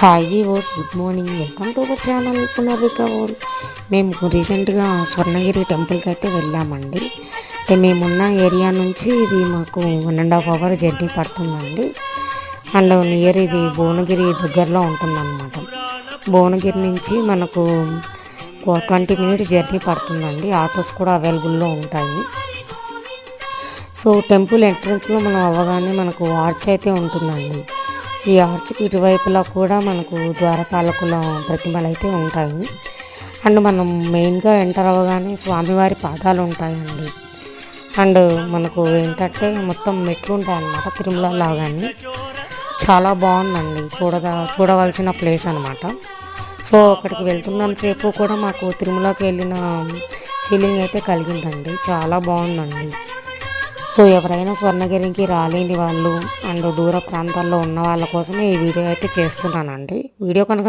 Hi viewers good morning welcome to our channel Punarvika world మేము రీసెంట్గా స్వర్ణగిరి టెంపుల్కి అయితే వెళ్ళామండి. అంటే మేమున్న ఏరియా నుంచి ఇది మాకు one and half hour journey పడుతుందండి. అండ్ నియర్ ఇది భువనగిరి దగ్గరలో ఉంటుందన్నమాట. భువనగిరి నుంచి మనకు ట్వంటీ మినిట్స్ జర్నీ పడుతుందండి. ఆటోస్ కూడా అవైలబుల్లో ఉంటాయి. సో టెంపుల్ ఎంట్రన్స్లో మనం అవ్వగానే మనకు ఆర్చ్ అయితే ఉంటుందండి. ఈ ఆర్చ్కి ఇరువైపులా కూడా మనకు ద్వారపాలకుల ప్రతిమలు అయితే ఉంటాయి. అండ్ మనం మెయిన్గా ఎంటర్ అవ్వగానే స్వామివారి పాదాలు ఉంటాయండి. అండ్ మనకు ఏంటంటే మొత్తం మెట్లు ఉంటాయి అన్నమాట తిరుమల లాగానే. చాలా బాగుందండి. చూడదా చూడవలసిన ప్లేస్ అనమాట సో అక్కడికి వెళ్తున్నంతసేపు కూడా మాకు తిరుమలకి వెళ్ళిన ఫీలింగ్ అయితే కలిగిందండి. చాలా బాగుందండి. సో ఎవరైనా స్వర్ణగిరికి రాలేని వాళ్ళు అండ్ దూర ప్రాంతాల్లో ఉన్న వాళ్ళ కోసమే ఈ వీడియో అయితే చేస్తున్నానండి. వీడియో కనుక